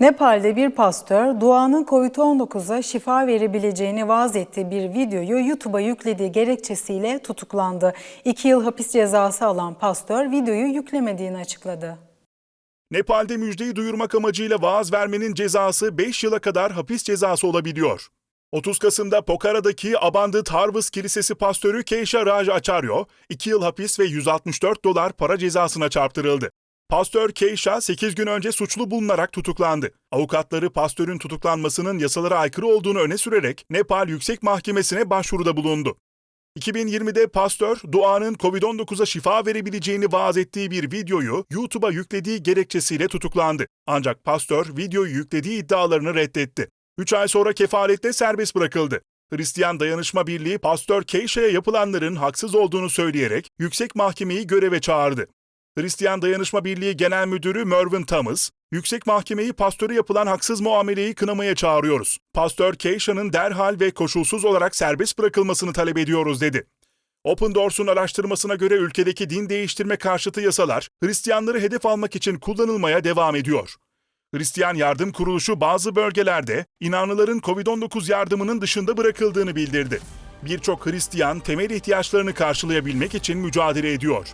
Nepal'de bir pastör duanın COVID-19'a şifa verebileceğini vaaz ettiği bir videoyu YouTube'a yüklediği gerekçesiyle tutuklandı. İki yıl hapis cezası alan pastör videoyu yüklemediğini açıkladı. Nepal'de müjdeyi duyurmak amacıyla vaaz vermenin cezası 5 yıla kadar hapis cezası olabiliyor. 30 Kasım'da Pokara'daki Abandit Harvest Kilisesi pastörü Keisha Raj Acharyo, 2 yıl hapis ve 164 dolar para cezasına çarptırıldı. Pastör Keisha 8 gün önce suçlu bulunarak tutuklandı. Avukatları pastörün tutuklanmasının yasalara aykırı olduğunu öne sürerek Nepal Yüksek Mahkemesi'ne başvuruda bulundu. 2020'de pastör, duanın COVID-19'a şifa verebileceğini vaaz ettiği bir videoyu YouTube'a yüklediği gerekçesiyle tutuklandı. Ancak pastör videoyu yüklediği iddialarını reddetti. 3 ay sonra kefalette serbest bırakıldı. Hristiyan Dayanışma Birliği pastör Keisha'ya yapılanların haksız olduğunu söyleyerek yüksek mahkemeyi göreve çağırdı. Hristiyan Dayanışma Birliği Genel Müdürü Mervyn Thomas, yüksek mahkemeyi pastöre yapılan haksız muameleyi kınamaya çağırıyoruz. Pastör Keisha'nın derhal ve koşulsuz olarak serbest bırakılmasını talep ediyoruz dedi. Open Doors'un araştırmasına göre ülkedeki din değiştirme karşıtı yasalar Hristiyanları hedef almak için kullanılmaya devam ediyor. Hristiyan Yardım Kuruluşu bazı bölgelerde inanlıların COVID-19 yardımının dışında bırakıldığını bildirdi. Birçok Hristiyan temel ihtiyaçlarını karşılayabilmek için mücadele ediyor.